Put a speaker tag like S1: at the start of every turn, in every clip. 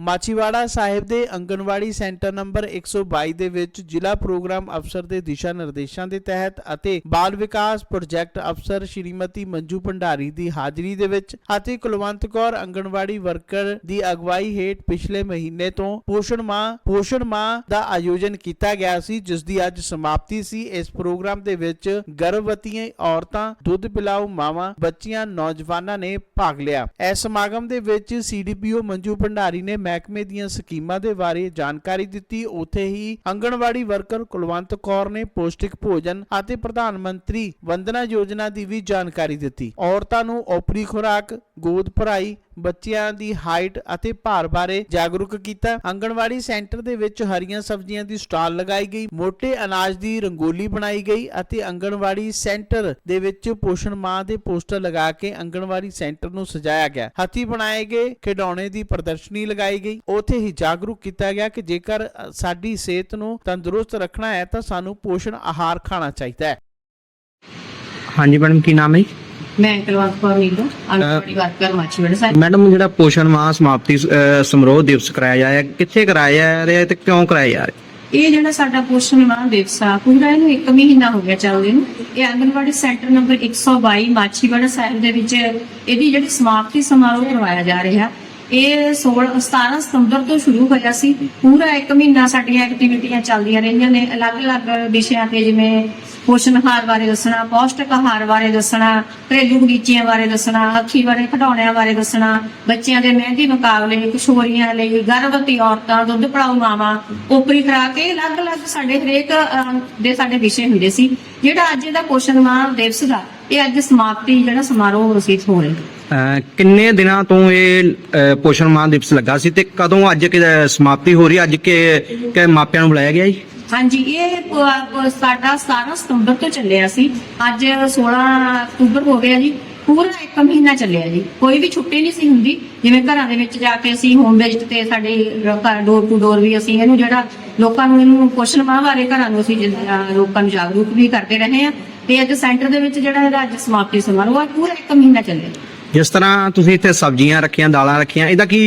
S1: ਮਾਚੀਵਾੜਾ ਸਾਹਿਬ ਦੇ anganwadi centre number 122 ਦੇ ਵਿੱਚ ਜ਼ਿਲ੍ਹਾ ਪ੍ਰੋਗਰਾਮ ਅਫਸਰ ਦੇ ਦਿਸ਼ਾ ਨਿਰਦੇਸ਼ਾਂ ਦੇ ਤਹਿਤ ਅਤੇ ਬਾਲ ਵਿਕਾਸ ਪ੍ਰੋਜੈਕਟ ਅਫਸਰ ਸ਼੍ਰੀਮਤੀ ਮੰਜੂ ਭੰਡਾਰੀ ਦੀ ਹਾਜ਼ਰੀ ਦੇ ਵਿੱਚ ਅਤੇ ਕੁਲਵੰਤ ਕੌਰ ਅੰਗਨਵਾੜੀ ਵਰਕਰ ਦੀ ਅਗਵਾਈ ਹੇਠ ਪਿਛਲੇ ਮਹੀਨੇ ਤੋਂ ਪੋਸ਼ਣ ਮਾਹ ਪੋਸ਼ਣ ਮਾਹ ਦਾ ਆਯੋਜਨ ਕੀਤਾ ਗਿਆ ਸੀ, ਜਿਸ ਦੀ ਅੱਜ ਸਮਾਪਤੀ ਸੀ। ਇਸ ਪ੍ਰੋਗਰਾਮ ਦੇ ਵਿੱਚ ਗਰਭਵਤੀਆਂ ਔਰਤਾਂ, ਦੁੱਧ ਪਿਲਾਊ ਮਾਵਾਂ, ਬੱਚੀਆਂ, ਨੌਜਵਾਨਾਂ ਨੇ ਭਾਗ ਲਿਆ। ਇਸ ਸਮਾਗਮ ਦੇ ਵਿੱਚ ਸੀਡੀਪੀਓ ਮੰਜੂ ਭੰਡਾਰੀ ਨੇ ਮਹਿਕਮੇ ਦੀਆਂ ਸਕੀਮਾਂ ਦੇ ਬਾਰੇ ਜਾਣਕਾਰੀ ਦਿੱਤੀ। ਉੱਥੇ ਹੀ ਅੰਗਣਵਾੜੀ ਵਰਕਰ ਕੁਲਵੰਤ ਕੌਰ ਨੇ ਪੌਸ਼ਟਿਕ ਭੋਜਨ ਅਤੇ ਪ੍ਰਧਾਨ ਮੰਤਰੀ ਵੰਦਨਾ ਯੋਜਨਾ ਦੀ ਵੀ ਜਾਣਕਾਰੀ ਦਿੱਤੀ। ਔਰਤਾਂ ਨੂੰ ਓਪਰੀ ਖੁਰਾਕ, ਗੋਦ ਭਰਾਈ ਬੱਚਿਆਂ ਦੀ ਹਾਈਟ ਅਤੇ ਭਾਰ ਬਾਰੇ ਜਾਗਰੂਕ ਕੀਤਾ। ਅੰਗਣਵਾੜੀ ਸੈਂਟਰ ਦੇ ਵਿੱਚ ਹਰੀਆਂ ਸਬਜ਼ੀਆਂ ਦੀ ਸਟਾਲ ਲਗਾਈ ਗਈ। ਮੋٹے ਅਨਾਜ ਦੀ ਰੰਗੋਲੀ ਬਣਾਈ ਗਈ ਅਤੇ ਅੰਗਣਵਾੜੀ ਸੈਂਟਰ ਦੇ ਵਿੱਚ ਪੋਸ਼ਣ ਮਾਹ ਦੇ ਪੋਸਟਰ ਲਗਾ ਕੇ ਅੰਗਣਵਾੜੀ ਸੈਂਟਰ ਨੂੰ ਸਜਾਇਆ ਗਿਆ। ਹੱਥੀ ਬਣਾਏ ਗਏ, ਖਿਡੌਣੇ ਦੀ ਪ੍ਰਦਰਸ਼ਨੀ ਲਗਾਈ ਗਈ। ਉੱਥੇ ਹੀ ਜਾਗਰੂਕ ਕੀਤਾ ਗਿਆ ਕਿ ਜੇਕਰ ਸਾਡੀ ਸਿਹਤ ਨੂੰ ਤੰਦਰੁਸਤ ਰੱਖਣਾ ਹੈ ਤਾਂ ਸਾਨੂੰ ਪੋਸ਼ਣ ਆਹਾਰ ਖਾਣਾ ਚਾਹੀਦਾ ਹੈ।
S2: ਹਾਂਜੀ ਮੈਡਮ, ਕੀ ਨਾਮ ਹੈ ਜੀ?
S3: ਮੈਂ ਕੁਲਵੰਤ ਕੌਰ ਨੀਲੂ ਅੰਗਨਵਾੜੀ ਵਰਕਰ ਮਾਚੀਵਾੜਾ ਸਾਹਿਬ
S2: ਮੈਡਮ ਜਿਹੜਾ ਪੋਸ਼ਣ ਮਾਹ ਸਮਾਪਤੀ ਅਹ, ਸਮਾਰੋਹ ਦਿਵਸ ਕਰਾਇਆ ਜਾ ਰਿਹਾ ਕਿੱਥੇ ਕਰਾਇਆ ਜਾ ਰਿਹਾ ਤੇ ਕਿਉਂ ਕਰਾਇਆ ਜਾ ਰਿਹਾ?
S3: ਇਹ ਜਿਹੜਾ ਸਾਡਾ ਪੋਸ਼ਣ ਮਾਹ ਦਿਵਸ ਆ ਪੂਰਾ ਇਹਨੂੰ 1 ਮਹੀਨਾ ਹੋ ਗਿਆ ਚੱਲਦੇ ਨੂੰ। ਇਹ ਅੰਗਨਵਾੜੀ ਸੈਂਟਰ ਨੰਬਰ 122 ਮਾਚੀਵਾੜਾ ਸਾਹਿਬ ਦੇ ਵਿੱਚ ਇਹਦੀ ਜਿਹੜੀ ਸਮਾਪਤੀ ਸਮਾਰੋਹ ਕਰਵਾਇਆ ਜਾ ਰਿਹਾ। ਇਹ 16 17 ਸਤੰਬਰ ਤੋਂ ਸ਼ੁਰੂ ਹੋਇਆ ਸੀ। ਪੂਰਾ 1 ਮਹੀਨਾ ਸਾਡੀਆਂ ਐਕਟੀਵਿਟੀਆਂ ਚੱਲਦੀਆਂ ਰਹੀਆਂ ਨੇ ਅਲੱਗ-ਅਲੱਗ ਵਿਸ਼ਿਆਂ ਤੇ ਜਿਵੇਂ ਪੋਸ਼ਣ ਆਹਾਰ ਬਾਰੇ ਦੱਸਣਾ, ਪੌਸ਼ਟਿਕ ਆਹਾਰ ਬਾਰੇ ਦੱਸਣਾ, ਘਰੇਲੂ ਬਗੀਚਿਆਂ ਬਾਰੇ ਦੱਸਣਾ ਅੱਖੀ ਬਾਰੇ, ਖਿਡੌਣਿਆਂ ਬਾਰੇ ਦੱਸਣਾ, ਬੱਚਿਆਂ ਦੇ ਮਹਿੰਦੀ ਮੁਕਾਬਲੇ, ਕਿਸ਼ੋਰੀਆਂ ਲਈ ਗਰਭਵਤੀ ਔਰਤਾਂ, ਦੁੱਧ ਪੜਾਉ ਮਾਵਾਂ, ਉਪਰੀ ਖੁਰਾਕ, ਇਹ ਅਲੱਗ-ਅਲੱਗ ਸਾਡੇ ਹਰੇਕ ਦੇ ਸਾਡੇ ਵਿਸ਼ੇ ਹੁੰਦੇ ਸੀ। ਜਿਹੜਾ ਅੱਜ ਦਾ ਪੋਸ਼ਣ ਮਾਹ ਦਿਵਸ ਦਾ, ਇਹ ਅੱਜ ਸਮਾਪਤੀ ਜਿਹੜਾ ਸਮਾਰੋਹ ਰਸੀਦ ਹੋ ਰਿਹਾ।
S2: ਕਿੰਨੇ ਦਿਨਾਂ ਤੋਂ ਇਹ ਪੋਸ਼ਣ ਮਾਹ ਦਿਵਸ ਲੱਗਾ ਸੀ ਤੇ ਕਦੋਂ ਅੱਜ ਕਿ ਸਮਾਪਤੀ ਹੋ ਰਹੀ ਅੱਜ ਕਿ ਕਿ ਮਾਪਿਆਂ ਨੂੰ ਬੁਲਾਇਆ ਗਿਆ ਜੀ?
S3: ਹਾਂਜੀ, ਇਹ ਪ- ਪ- ਸਾਡਾ 17 ਸਤੰਬਰ ਤੋਂ ਚੱਲਿਆ ਸੀ। ਅੱਜ 16 ਅਕਤੂਬਰ ਹੋ ਗਿਆ ਜੀ। ਪੂਰਾ ਇੱਕ ਮਹੀਨਾ ਚੱਲਿਆ ਜੀ। ਕੋਈ ਵੀ ਛੁੱਟੀ ਨਹੀਂ ਸੀ ਹੁੰਦੀ। ਜਿਵੇਂ ਘਰਾਂ ਦੇ ਵਿੱਚ ਜਾ ਕੇ ਅਸੀਂ ਹੋਮ ਵਿਜ਼ਿਟ ਤੇ ਸਾਡੇ ਡੋਰ ਟੂ ਡੋਰ ਵੀ ਅਸੀਂ ਇਹਨੂੰ ਜਿਹੜਾ ਲੋਕਾਂ ਨੂੰ ਇਹਨੂੰ ਪੋਸ਼ਣ ਮਾਹ ਬਾਰੇ ਘਰਾਂ ਨੂੰ ਅਸੀਂ ਜਿ- ਅਹ, ਲੋਕਾਂ ਨੂੰ ਜਾਗਰੂਕ ਵੀ ਕਰਦੇ ਰਹੇ ਆ ਤੇ ਅੱਜ ਸੈਂਟਰ ਦੇ ਵਿੱਚ ਜਿਹੜਾ ਇਹਦਾ ਅੱਜ ਸਮਾਪਤੀ ਸਮਾਰੋਹ ਆ, ਪੂਰਾ ਇੱਕ ਮਹੀਨਾ ਚੱਲਿਆ।
S2: ਜਿਸ ਤਰ੍ਹਾਂ ਤੁਸੀਂ ਇੱਥੇ ਸਬਜ਼ੀਆਂ ਰੱਖੀਆਂ, ਦਾਲਾਂ ਰੱਖੀਆਂ, ਇਹਦਾ ਕੀ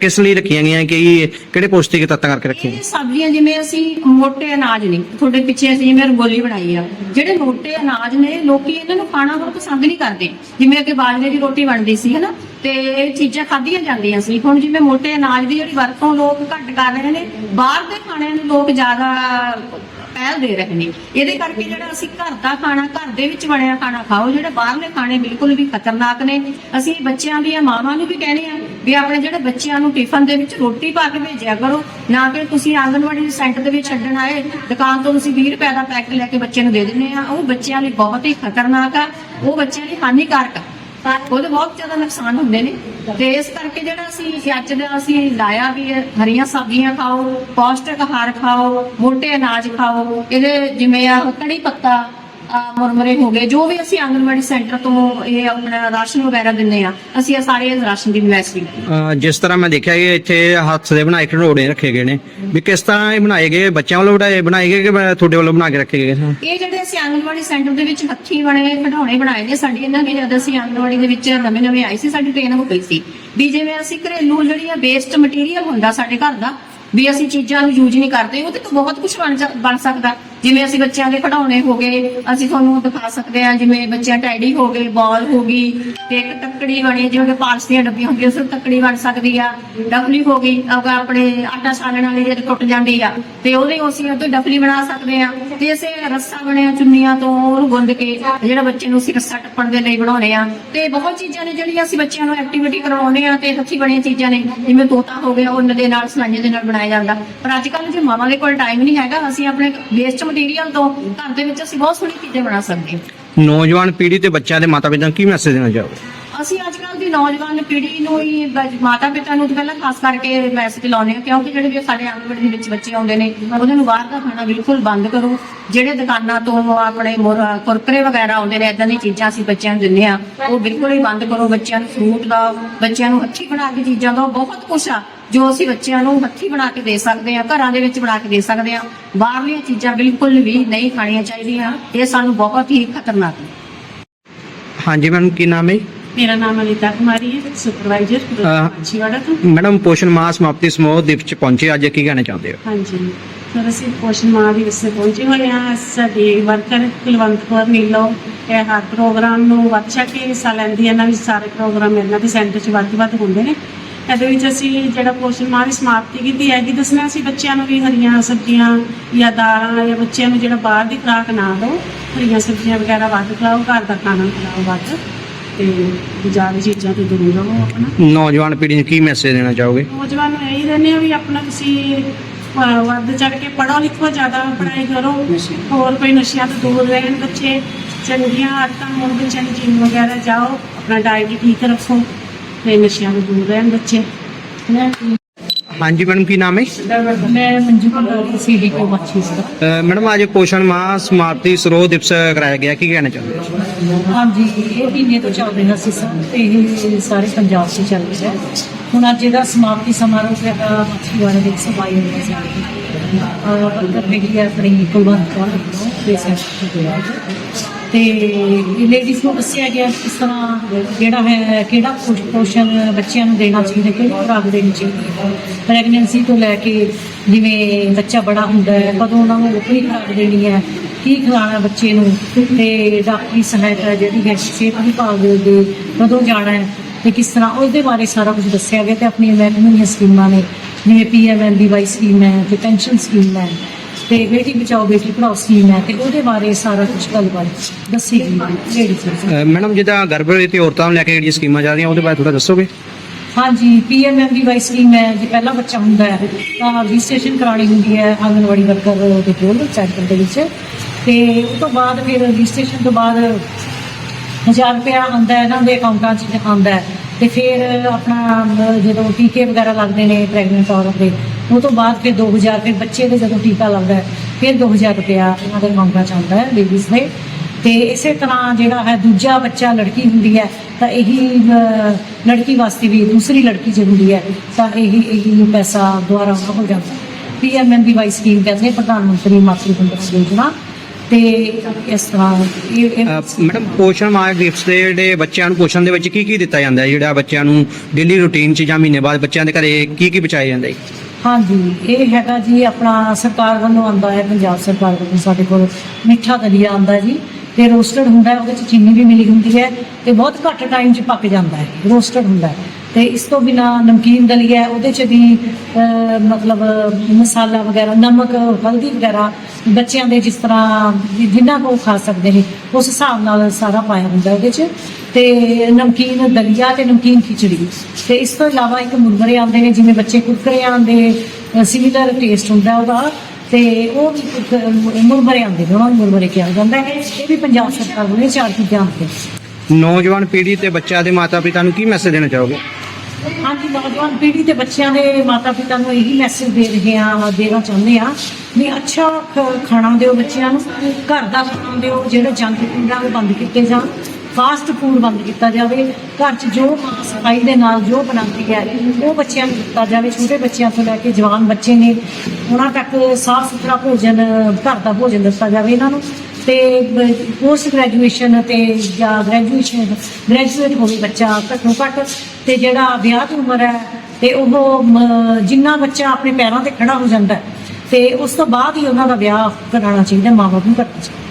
S2: ਕਿਸ ਲਈ ਰੱਖੀਆਂ ਗਈਆਂ? ਕਿ, ਕਿਹੜੇ ਪੌਸ਼ਟਿਕ ਤੱਤਾਂ ਕਰਕੇ ਰੱਖੀਆਂ
S3: ਸਬਜ਼ੀਆਂ ਜਿਵੇਂ ਅਸੀਂ ਮੋਟੇ ਅਨਾਜ ਨੇ, ਤੁਹਾਡੇ ਪਿੱਛੇ ਅਸੀਂ ਜਿਵੇਂ ਰੰਗੋਲੀ ਬਣਾਈ ਆ, ਜਿਹੜੇ ਮੋਟੇ ਅਨਾਜ ਨੇ, ਲੋਕੀ ਇਹਨਾਂ ਨੂੰ ਖਾਣਾ ਬਹੁਤ ਪਸੰਦ ਨਹੀਂ ਕਰਦੇ। ਜਿਵੇਂ ਅੱਗੇ ਬਾਜਰੇ ਦੀ ਰੋਟੀ ਬਣਦੀ ਸੀ, ਹਨਾ? ਤੇ ਇਹ ਚੀਜ਼ਾਂ ਖਾਧੀਆਂ ਜਾਂਦੀਆਂ ਸੀ। ਹੁਣ ਜਿਵੇਂ ਮੋਟੇ ਅਨਾਜ ਦੀ ਜਿਹੜੀ ਵਰਤੋਂ ਲੋਕ ਘੱਟ ਕਰ ਰਹੇ ਨੇ, ਬਾਹਰ ਦੇ ਖਾਣਿਆਂ ਨੂੰ ਲੋਕ ਜ਼ਿਆਦਾ ਪਹਿਲ ਦੇ ਰਹੇ ਨੇ। ਇਹਦੇ ਕਰਕੇ ਜਿਹੜਾ ਅਸੀਂ ਘਰ ਦਾ ਖਾਣਾ, ਘਰ ਦੇ ਵਿੱਚ ਬਣਿਆ ਖਾਣਾ ਖਾਓ, ਜਿਹੜੇ ਬਾਹਰਲੇ ਖਾਣੇ ਬਿਲਕੁਲ ਵੀ ਖਤਰਨਾਕ ਨੇ। ਅਸੀਂ ਬੱਚਿਆਂ ਦੀਆਂ ਮਾਵਾਂ ਨੂੰ ਵੀ ਕਹਿੰਦੇ ਆ ਵੀ ਆਪਣੇ ਜਿਹੜੇ ਬੱਚਿਆਂ ਨੂੰ ਟਿਫਨ ਦੇ ਵਿੱਚ ਰੋਟੀ ਪਾ ਕੇ ਭੇਜਿਆ ਕਰੋ, ਨਾ ਕਿ ਤੁਸੀਂ ਆਂਗਣਵਾੜੀ ਸੈਂਟਰ ਦੇ ਵਿੱਚ ਛੱਡਣ ਆਏ, ਦੁਕਾਨ ਤੋਂ ਤੁਸੀਂ 20 ਰੁਪਏ ਦਾ ਪੈਕਟ ਲੈ ਕੇ ਬੱਚੇ ਨੂੰ ਦੇ ਦਿੰਦੇ ਆ ਉਹ ਬੱਚਿਆਂ ਲਈ ਬਹੁਤ ਹੀ ਖਤਰਨਾਕ ਆ, ਉਹ ਬੱਚਿਆਂ ਲਈ ਹਾਨੀਕਾਰਕ ਆ। ਉਹਦੇ ਬਹੁਤ ਜ਼ਿਆਦਾ ਨੁਕਸਾਨ ਹੁੰਦੇ ਨੇ। ਤੇ ਇਸ ਕਰਕੇ ਜਿਹੜਾ ਅਸੀਂ ਅੱਜ ਦਾ ਅਸੀਂ ਲਾਇਆ ਵੀ ਹੈ, ਹਰੀਆਂ ਸਬਜ਼ੀਆਂ ਖਾਓ ਪੌਸ਼ਟਿਕ ਆਹਾਰ ਖਾਓ ਮੋٹے ਅਨਾਜ ਖਾਓ ਇਹਦੇ ਜਿਵੇਂ ਆ ਕੜੀ ਪੱਤਾ ਮੁਰਮਰੇ ਹੋ ਗਏ। ਜੋ ਵੀ ਅਸੀਂ ਆਂਗਨਵਾੜੀ ਸੈਂਟਰ ਤੋਂ ਇਹ ਆਪਣਾ ਰਾਸ਼ਨ ਵਗੈਰਾ ਦਿੰਨੇ ਆ ਅਸੀਂ ਇਹ ਸਾਰੇ ਰਾਸ਼ਨ ਦੀ ਮੈਸੇਜ
S2: ਅਹ, ਜਿਸ ਤਰ੍ਹਾਂ ਮੈਂ ਦੇਖਿਆ ਕਿ ਇੱਥੇ ਹੱਥ ਦੇ ਬਣਾਏ ਖਿਡੌਣੇ ਰੱਖੇ ਗਏ ਨੇ। ਵੀ ਕਿਸ ਤਰ੍ਹਾਂ ਇਹ ਬਣਾਏ ਗਏ ਬੱਚਿਆਂ ਵੱਲੋਂ ਬਣਾਏ ਬਣਾਏ ਗਏ ਕਿ ਬ- ਤੁਹਾਡੇ ਵੱਲੋਂ ਬਣਾ ਕੇ ਰੱਖੇ ਗਏ ਸਨ
S3: ਇਹ ਜਿਹੜੇ ਅਸੀਂ ਆਂਗਨਵਾੜੀ ਸੈਂਟਰ ਦੇ ਵਿੱਚ ਹੱਥੀਂ ਬਣੇ ਖਿਡੌਣੇ ਬਣਾਏ ਨੇ ਸਾਡੀ ਇਹਨਾਂ ਦੀ ਜਦ ਅਸੀਂ ਆਂਗਨਵਾੜੀ ਦੇ ਵਿੱਚ ਨਵੇਂ ਨਵੇਂ ਆਏ ਸੀ ਸਾਡੀ ਟ੍ਰੇਨਿੰਗ ਹੋਈ ਸੀ। ਵੀ ਜਿਵੇਂ ਅਸੀਂ ਘਰੇਲੂ ਜਿਹੜੀ ਆ ਵੇਸਟ ਮਟੀਰੀਅਲ ਹੁੰਦਾ ਸਾਡੇ ਘਰ ਦਾ ਵੀ ਅਸੀਂ ਚੀਜ਼ਾਂ ਨੂੰ ਯੂਜ਼ ਨਹੀਂ ਕਰਦੇ ਉਹਦੇ ਤੋਂ ਬਹੁਤ ਕੁਝ ਬਣ ਜਾ- ਬਣ ਸਕਦਾ। ਜਿਵੇਂ ਅਸੀਂ ਬੱਚਿਆਂ ਦੇ ਖਿਡੌਣੇ ਹੋ ਗਏ, ਅਸੀਂ ਤੁਹਾਨੂੰ ਦਿਖਾ ਸਕਦੇ ਹਾਂ ਜਿਵੇਂ ਬੱਚਿਆਂ ਟੈਡੀ ਹੋ ਗਏ ਬਾਲ ਹੋ ਗਈ, ਤੇ ਇੱਕ ਤੱਕੜੀ ਬਣੀ ਜਿਵੇਂ ਕਿ ਪਾਲਸ ਦੀਆਂ ਡੱਬੀਆਂ ਹੁੰਦੀਆਂ, ਉਸ ਤੋਂ ਤੱਕੜੀ ਬਣ ਸਕਦੀ ਆ। ਡਫਲੀ ਹੋ ਗਈ, ਅਗਰ ਆਪਣੇ ਆਟਾ ਛਾਣਨ ਵਾਲੀ ਜਿਹੜੀ ਟੁੱਟ ਜਾਂਦੀ ਆ, ਤੇ ਉਹਦੇ ਅਸੀਂ ਉਹ ਤੋਂ ਡਫਲੀ ਬਣਾ ਸਕਦੇ ਆ। ਤੇ ਇਸੇ ਰੱਸਾ ਬਣਿਆ ਚੁੰਨੀਆਂ ਤੋਂ ਉਹਨੂੰ ਗੁੰਦ ਕੇ, ਜਿਹੜਾ ਬੱਚੇ ਨੂੰ ਅਸੀਂ ਰੱਸਾ ਟੱਪਣ ਦੇ ਲਈ ਬਣਾਉਣੇ ਆ। ਤੇ ਬਹੁਤ ਚੀਜ਼ਾਂ ਨੇ ਜਿਹੜੀਆਂ ਅਸੀਂ ਬੱਚਿਆਂ ਨੂੰ ਐਕਟੀਵਿਟੀ ਕਰਵਾਉਂਦੇ ਆ, ਤੇ ਹੱਥੀਂ ਬਣੀਆਂ ਚੀਜ਼ਾਂ ਨੇ, ਜਿਵੇਂ ਤੋਤਾ ਹੋ ਗਿਆ ਉਹਨਾਂ ਦੇ ਨਾਲ, ਸਲਾਈਆਂ ਦੇ ਨਾਲ ਬਣਾਇਆ ਜਾਂਦਾ। ਪਰ ਅੱਜ ਕੱਲ ਜੇ ਮਾਵਾਂ ਦੇ ਕੋਲ ਟਾਈਮ ਨਹੀਂ ਹੈਗਾ, ਅਸੀਂ ਆਪਣੇ ਵੇਸਟ ਮਟੀਰੀਅਲ ਤੋਂ ਘਰ ਦੇ ਵਿੱਚ ਅਸੀਂ ਬਹੁਤ ਸੋਹਣੀ ਚੀਜ਼ਾਂ ਬਣਾ ਸਕਦੇ ਹਾਂ।
S2: ਨੌਜਵਾਨ ਪੀੜ੍ਹੀ ਤੇ ਬੱਚਿਆਂ ਦੇ ਮਾਤਾ ਪਿਤਾ ਨੂੰ ਕੀ ਮੈਸੇਜ ਦੇਣਾ ਚਾਹੋਗੇ?
S3: ਅਸੀਂ ਅੱਜ ਕੱਲ੍ਹ ਦੀ ਨੌਜਵਾਨ ਪੀੜ੍ਹੀ ਨੂੰ ਹੀ ਮਾਤਾ ਪਿਤਾ ਨੂੰ ਤਾਂ ਪਹਿਲਾਂ ਖਾਸ ਕਰਕੇ ਮੈਸੇਜ ਲਾਉਂਦੇ ਆ ਕਿਉਂਕਿ ਜਿਹੜੇ ਵੀ ਸਾਡੇ ਆਂਗਣਵਾੜੀ ਦੇ ਵਿੱਚ ਬੱਚੇ ਆਉਂਦੇ ਨੇ, ਉਹਨਾਂ ਨੂੰ ਬਾਹਰ ਦਾ ਖਾਣਾ ਬਿਲਕੁਲ ਬੰਦ ਕਰੋ। ਜਿਹੜੇ ਦੁਕਾਨਾਂ ਤੋਂ ਆਪਣੇ ਮੁਰ- ਕੁਰਕਰੇ ਵਗੈਰਾ ਆਉਂਦੇ ਨੇ ਇਦਾਂ ਦੀਆਂ ਚੀਜ਼ਾਂ ਅਸੀਂ ਬੱਚਿਆਂ ਨੂੰ ਦਿੰਦੇ ਆ ਉਹ ਬਿਲਕੁਲ ਹੀ ਬੰਦ ਕਰੋ। ਬੱਚਿਆਂ ਨੂੰ ਫਰੂਟ ਦਾ, ਬੱਚਿਆਂ ਨੂੰ ਹੱਥੀਂ ਬਣਾ ਕੇ ਚੀਜ਼ਾਂ ਦਾ ਬਹੁਤ ਕੁਛ ਆ, ਜੋ ਅਸੀਂ ਬੱਚਿਆਂ ਨੂੰ ਹੱਥੀਂ ਬਣਾ ਕੇ ਦੇ ਸਕਦੇ ਆ ਘਰਾਂ ਦੇ ਵਿੱਚ ਬਣਾ ਕੇ ਦੇ ਸਕਦੇ ਆ ਬਾਹਰਲੀਆਂ ਚੀਜ਼ਾਂ ਬਿਲਕੁਲ ਵੀ ਨਹੀਂ ਖਾਣੀਆਂ ਚਾਹੀਦੀਆਂ, ਇਹ ਸਾਨੂੰ ਬਹੁਤ ਹੀ ਖਤਰਨਾਕ ਨੇ
S2: ਹਾਂਜੀ ਮੈਮ, ਕੀ ਨਾਮ ਹੈ
S4: ਮੇਰਾ ਨਾਮ ਅਨੀਤਾ ਕੁਮਾਰੀ ਹੈ ਸੁਪਰਵਾਈਜ਼ਰ ਮਾਛੀਵਾੜਾ ਤੋਂ।
S2: ਮੈਡਮ ਪੋਸ਼ਣ ਮਾਹ ਸਮਾਪਤੀ ਸਮੂਹ ਦਿਵਸ ਚ ਪਹੁੰਚੇ ਅੱਜ ਕੀ ਕਹਿਣਾ ਚਾਹੁੰਦੇ ਹੋ?
S4: ਹਾਂਜੀ। ਸਰ ਅਸੀਂ ਪੋਸ਼ਣ ਮਾਹ ਦੀ ਵਿਸੇ ਪਹੁੰਚੇ ਹੋਏ ਹਾਂ। ਸਾਡੀ ਵਰਕਰ ਕੁਲਵੰਤ ਕੌਰ ਨੀਲੋ ਇਹ ਹਰ ਪ੍ਰੋਗਰਾਮ ਨੂੰ ਚੜ੍ਹ ਕੇ ਹਿੱਸਾ ਲੈਂਦੀ ਹੈ। ਇਹਨਾਂ ਵਿੱਚ ਸਾਰੇ ਪ੍ਰੋਗਰਾਮ ਇਹਨਾਂ ਦੇ ਸੈਂਟਰ 'ਚ ਵੱਧ ਵੱਧ ਹੁੰਦੇ ਨੇ। ਇਹਦੇ ਵਿੱਚ ਅਸੀਂ ਜਿਹੜਾ ਪੋਸ਼ਣ ਮਾਹ ਦੀ ਸਮਾਪਤੀ ਕੀਤੀ ਹੈ ਕਿ ਦੱਸਣਾ ਸੀ ਬੱਚਿਆਂ ਨੂੰ ਵੀ ਹਰੀਆਂ ਸਬਜ਼ੀਆਂ ਜਾਂ ਦਾਲਾਂ ਜਾਂ ਬੱਚਿਆਂ ਨੂੰ ਜਿਹੜਾ ਬਾਹਰ ਦੀ ਖੁਰਾਕ ਨਾ ਦਿਓ ਹਰੀਆਂ ਸਬਜ਼ੀਆਂ ਵਗੈਰਾ ਵੱਧ ਖਿਲਾਓ ਘਰ ਦਾ ਖਾਣਾ ਖਿਲਾਓ ਵੱਧ। ਤੇ ਬਾਜ਼ਾਰੀ ਚੀਜ਼ਾਂ ਤੋਂ ਦੂਰ ਰਹੋ ਆਪਣਾ।
S2: ਨੌਜਵਾਨ ਪੀੜ੍ਹੀ ਨੂੰ ਕੀ ਮੈਸੇਜ ਦੇਣਾ ਚਾਹੋਗੇ?
S4: ਨੌਜਵਾਨ ਨੂੰ ਇਹੀ ਕਹਿੰਦੇ ਆ ਵੀ ਆਪਣਾ ਤੁਸੀਂ ਅਹ, ਵੱਧ ਚੜ ਕੇ ਪੜ੍ਹੋ ਲਿਖੋ ਜ਼ਿਆਦਾ ਪੜ੍ਹਾਈ ਕਰੋ। ਹੋਰ ਕੋਈ ਨਸ਼ਿਆਂ ਤੋਂ ਦੂਰ ਰਹਿਣ ਬੱਚੇ ਚੰਗੀਆਂ ਆਦਤਾਂ ਹੋਣ ਬੱਚਿਆਂ ਦੀ ਜਿਮ ਵਗੈਰਾ ਜਾਓ ਆਪਣਾ ਡਾਈਟ ਠੀਕ ਰੱਖੋ ਤੇ ਨਸ਼ਿਆਂ ਤੋਂ ਦੂਰ ਰਹਿਣ ਬੱਚੇ।
S2: ਹਾਂਜੀ ਮੈਡਮ ਕੀ ਨਾਮ ਹੈ?
S5: ਮੈਂ ਮੰਜੂ ਕੁਮਾਰ ਸੀਡੀ ਕੋ ਮੱਛੀ ਸੀ?
S2: ਮੈਡਮ ਅੱਜ ਪੋਸ਼ਣ ਮਾਹ ਸਮਾਪਤੀ ਸਰੋਹ ਦਿਵਸ ਕਰਾਇਆ ਗਿਆ ਕੀ ਕਹਿਣਾ ਚਾਹੁੰਦੇ ਹੋ?
S5: ਹਾਂਜੀ ਇਹ ਮਹੀਨੇ ਤੋਂ ਚੱਲ ਰਿਹਾ ਸੀ ਸਰ ਤੇ ਇਹ ਸਾਰੇ ਪੰਜਾਬ 'ਚ ਚੱਲ ਰਿਹਾ ਹੈ। ਹੁਣ ਅੱਜ ਇਹਦਾ ਸਮਾਪਤੀ ਸਮਾਰੋਹ ਹੈਗਾ ਮੱਛੀਵਾੜਾ ਦੇ ਸਮਾਈ ਹੋਇਆ ਸੀ ਹੈਗੀ ਹੈ ਆਪਣੀ ਕੁਲਵੰਤ ਕੌਰ ਵੱਲੋਂ ਤੇ ਹੋਇਆ ਤੇ ਲੇਡੀਜ਼ ਨੂੰ ਦੱਸਿਆ ਗਿਆ ਕਿਸ ਤਰ੍ਹਾਂ ਜਿਹੜਾ ਹੈ, ਕਿਹੜਾ ਪੋਸ਼ਣ ਬੱਚਿਆਂ ਨੂੰ ਦੇਣਾ ਚਾਹੀਦਾ, ਕਿਹੜੀ ਖੁਰਾਕ ਦੇਣੀ ਚਾਹੀਦੀ ਹੈ? ਪ੍ਰੈਗਨੈਂਸੀ ਤੋਂ ਲੈ ਕੇ ਜਿਵੇਂ ਬੱਚਾ ਬੜਾ ਹੁੰਦਾ ਹੈ, ਕਦੋਂ ਉਹਨਾਂ ਨੂੰ ਕਿਹੜੀ ਖੁਰਾਕ ਦੇਣੀ ਹੈ, ਕੀ ਖਿਲਾਉਣਾ ਬੱਚੇ ਨੂੰ, ਤੇ ਡਾਕਟਰੀ ਸਹਾਇਤਾ ਜਿਹੜੀ ਹੈ, ਸਿਹਤ ਵਿਭਾਗ ਦੇ ਕਦੋਂ ਜਾਣਾ ਹੈ, ਤੇ ਕਿਸ ਤਰ੍ਹਾਂ ਉਹਦੇ ਬਾਰੇ ਸਾਰਾ ਕੁਝ ਦੱਸਿਆ ਗਿਆ ਤੇ ਆਪਣੀਆਂ ਮਹਿਕਮੇ ਦੀਆਂ ਸਕੀਮਾਂ ਨੇ ਜਿਵੇਂ ਪੀਐਮਐਲਡੀਵਾਈ ਸਕੀਮ ਹੈ ਤੇ ਪੈਨਸ਼ਨ ਸਕੀਮ ਹੈ ਤੇ ਬੇਟੀ ਬਚਾਓ ਬੇਟੀ ਪੜਾਓ ਸਕੀਮ ਹੈ ਤੇ ਉਹਦੇ ਬਾਰੇ ਸਾਰਾ ਕੁਝ ਗੱਲਬਾਤ ਦੱਸੀ ਗਈ ਲੇਡੀਜ਼
S2: ਅਹ, ਮੈਡਮ ਜਿੱਦਾਂ ਗਰਭਵਤੀ ਔਰਤਾਂ ਨੂੰ ਲੈ ਕੇ ਜਿਹੜੀਆਂ ਸਕੀਮਾਂ ਚੱਲ ਰਹੀਆਂ ਉਹਦੇ ਬਾਰੇ ਥੋੜਾ ਦੱਸੋਗੇ?
S5: ਹਾਂਜੀ ਪੀਐਮਐਮਬੀਵਾਈ ਸਕੀਮ ਹੈ ਜੇ ਪਹਿਲਾ ਬੱਚਾ ਹੁੰਦਾ ਹੈ ਤਾਂ ਰਜਿਸਟ੍ਰੇਸ਼ਨ ਕਰਾਉਣੀ ਹੁੰਦੀ ਹੈ ਆਂਗਨਵਾੜੀ ਵਰਕਰ ਦੇ ਕੋਲ ਸੈਂਟਰ ਦੇ ਵਿੱਚ। ਤੇ ਉਸ ਤੋਂ ਬਾਅਦ ਫਿਰ ਰਜਿਸਟ੍ਰੇਸ਼ਨ ਤੋਂ ਬਾਅਦ 1000 ਰੁਪਇਆ ਆਉਂਦਾ ਹੈ ਇਹਨਾਂ ਦੇ ਅਕਾਊਂਟਾਂ 'ਚ ਆਉਂਦਾ ਹੈ। ਤੇ ਫਿਰ ਆਪਣਾ ਜਦੋਂ ਟੀਕੇ ਵਗੈਰਾ ਲੱਗਦੇ ਨੇ ਪ੍ਰੈਗਨੈਂਟ ਔਰਤ ਦੇ, ਉਹ ਤੋਂ ਬਾਅਦ ਫਿਰ 2000 ਫਿਰ ਬੱਚੇ ਦੇ ਜਦੋਂ ਟੀਕਾ ਲੱਗਦਾ ਹੈ, ਫਿਰ 2000 ਰੁਪਇਆ ਇਹਨਾਂ ਦੇ ਅਕਾਊਂਟਾਂ 'ਚ ਆਉਂਦਾ ਹੈ ਲੇਡੀਜ਼ ਦੇ। ਤੇ ਇਸੇ ਤਰ੍ਹਾਂ ਜਿਹੜਾ ਹੈ ਦੂਜਾ ਬੱਚਾ ਲੜਕੀ ਹੁੰਦੀ ਹੈ, ਤਾਂ ਇਹੀ ਲੜਕੀ ਵਾਸਤੇ ਵੀ ਦੂਸਰੀ ਲੜਕੀ ਜੇ ਹੁੰਦੀ ਹੈ, ਤਾਂ ਇਹੀ ਇਹੀ ਪੈਸਾ ਦੁਆਰਾ ਉਹਨਾਂ ਹੋ। ਜਾਂਦਾ ਪੀਐਮਐਮਬੀਵਾਈ ਸਕੀਮ ਕਹਿੰਦੇ ਪ੍ਰਧਾਨ ਮੰਤਰੀ ਮਾਤਰੂ ਵੰਦਨਾ ਯੋਜਨਾ। ਤੇ ਇਸ ਤਰ੍ਹਾਂ ਇਹ ਇਹ
S2: ਅਹ, ਮੈਡਮ ਪੋਸ਼ਣ ਮਾਹ ਦਿਵਸ ਦੇ ਜਿਹੜੇ ਬੱਚਿਆਂ ਨੂੰ ਪੋਸ਼ਣ ਦੇ ਵਿੱਚ ਕੀ ਕੀ ਦਿੱਤਾ ਜਾਂਦਾ ਹੈ? ਜਿਹੜਾ ਬੱਚਿਆਂ ਨੂੰ ਡੇਲੀ ਰੁਟੀਨ 'ਚ ਜਾਂ ਮਹੀਨੇ ਬਾਅਦ ਬੱਚਿਆਂ ਦੇ ਘਰੇ ਕੀ ਕੀ ਪਹੁੰਚਾਇਆ ਜਾਂਦਾ ਹੈ?
S5: ਹਾਂਜੀ ਇਹ ਹੈਗਾ ਜੀ ਆਪਣਾ ਸਰਕਾਰ ਵੱਲੋਂ ਆਉਂਦਾ ਹੈ ਪੰਜਾਬ ਸਰਕਾਰ ਵੱਲੋਂ ਸਾਡੇ ਕੋਲ ਮਿੱਠਾ ਦਲੀਆ ਆਉਂਦਾ ਜੀ ਤੇ ਰੋਸਟਡ ਹੁੰਦਾ ਹੈ ਉਹਦੇ ਚ ਚੀਨੀ ਵੀ ਮਿਲੀ ਹੁੰਦੀ ਹੈ ਤੇ ਬਹੁਤ ਘੱਟ ਟਾਈਮ 'ਚ ਪੱਕ ਜਾਂਦਾ ਹੈ ਰੋਸਟਡ ਹੁੰਦਾ ਹੈ। ਤੇ ਇਸ ਤੋਂ ਬਿਨਾ ਨਮਕੀਨ ਦਲੀਆ ਹੈ, ਉਹਦੇ ਚ ਵੀ ਮਤਲਬ ਮਸਾਲਾ ਵਗੈਰਾ ਨਮਕ ਹਲਦੀ ਵਗੈਰਾ ਬੱਚਿਆਂ ਦੇ ਜਿਸ ਤਰ੍ਹਾਂ ਜਿ- ਜਿੰਨਾ ਕੋ ਖਾ ਸਕਦੇ ਨੇ ਉਸ ਹਿਸਾਬ ਨਾਲ ਸਾਰਾ ਪਾਇਆ ਹੁੰਦਾ ਉਹਦੇ ਚ। ਤੇ ਨਮਕੀਨ ਦਲੀਆ ਤੇ ਨਮਕੀਨ ਖਿਚੜੀ। ਤੇ ਇਸ ਤੋਂ ਇਲਾਵਾ ਇੱਕ ਮੁਰਮਰੇ ਆਉਂਦੇ ਨੇ ਜਿਵੇਂ ਬੱਚੇ ਕੁਰਕਰਿਆਂ ਦੇ ਸਿਮਿਲਰ ਟੇਸਟ ਹੁੰਦਾ ਉਹਦਾ। ਤੇ ਉਹ ਵੀ ਇੱਕ ਮੁਰਮਰੇ ਆਉਂਦੇ ਨੇ ਉਹਨਾਂ ਨੂੰ ਮੁਰਮਰੇ ਕਿਹਾ ਜਾਂਦਾ ਹੈ। ਇਹ ਵੀ ਪੰਜਾਬ ਸਰਕਾਰ ਵੱਲੋਂ ਚਾਰ ਚੀਜ਼ਾਂ ਆਉਂਦੀਆਂ
S2: ਨੌਜਵਾਨ ਪੀੜ੍ਹੀ ਤੇ ਬੱਚਿਆਂ ਦੇ ਮਾਤਾ ਪਿਤਾ ਨੂੰ ਕੀ ਮੈਸੇਜ ਦੇਣਾ ਚਾਹੋਗੇ?
S5: ਹਾਂਜੀ, ਨੌਜਵਾਨ ਪੀੜ੍ਹੀ ਤੇ ਬੱਚਿਆਂ ਦੇ ਮਾਤਾ ਪਿਤਾ ਨੂੰ ਇਹੀ ਮੈਸੇਜ ਦੇ ਰਹੇ ਹਾਂ ਦੇਣਾ ਚਾਹੁੰਦੇ ਹਾਂ ਵੀ ਅੱਛਾ ਖ- ਖਾਣਾ ਦਿਓ ਬੱਚਿਆਂ ਨੂੰ, ਘਰ ਦਾ ਖਾਣਾ ਦਿਓ, ਜਿਹੜੇ ਜੰਕ ਫੂਡ ਆ ਉਹ ਬੰਦ ਕੀਤੇ ਜਾਣ ਫਾਸਟ ਫੂਡ ਬੰਦ ਕੀਤਾ ਜਾਵੇ, ਘਰ 'ਚ ਜੋ ਮਾਂ ਸਫ਼ਾਈ ਦੇ ਨਾਲ ਜੋ ਬਣਾਉਂਦੀ ਹੈ, ਉਹ ਬੱਚਿਆਂ ਨੂੰ ਦਿੱਤਾ ਜਾਵੇ, ਛੋਟੇ ਬੱਚਿਆਂ ਤੋਂ ਲੈ ਕੇ ਜਵਾਨ ਬੱਚੇ ਨੇ, ਉਹਨਾਂ ਤੱਕ ਸਾਫ਼ ਸੁਥਰਾ ਭੋਜਨ, ਘਰ ਦਾ ਭੋਜਨ ਦਿੱਤਾ ਜਾਵੇ ਇਹਨਾਂ ਨੂੰ। ਤੇ ਪੋਸਟ ਗ੍ਰੈਜੂਏਸ਼ਨ ਤੇ ਜਾਂ ਗ੍ਰੈਜੂਏਸ਼ਨ ਗ੍ਰੈਜੂਏਟ ਹੋਵੇ ਬੱਚਾ ਘੱਟੋ ਘੱਟ ਤੇ ਜਿਹੜਾ ਵਿਆਹ ਦੀ ਉਮਰ ਹੈ ਤੇ ਉਹ ਜਿੰਨਾ ਬੱਚਾ ਆਪਣੇ ਪੈਰਾਂ ਤੇ ਖੜਾ ਹੋ ਜਾਂਦਾ ਹੈ, ਤੇ ਉਸ ਤੋਂ ਬਾਅਦ ਹੀ ਉਹਨਾਂ ਦਾ ਵਿਆਹ ਕਰਾਉਣਾ ਚਾਹੀਦਾ ਮਾਂ ਬਾਪ ਨੂੰ ਕਰਨਾ ਚਾਹੀਦਾ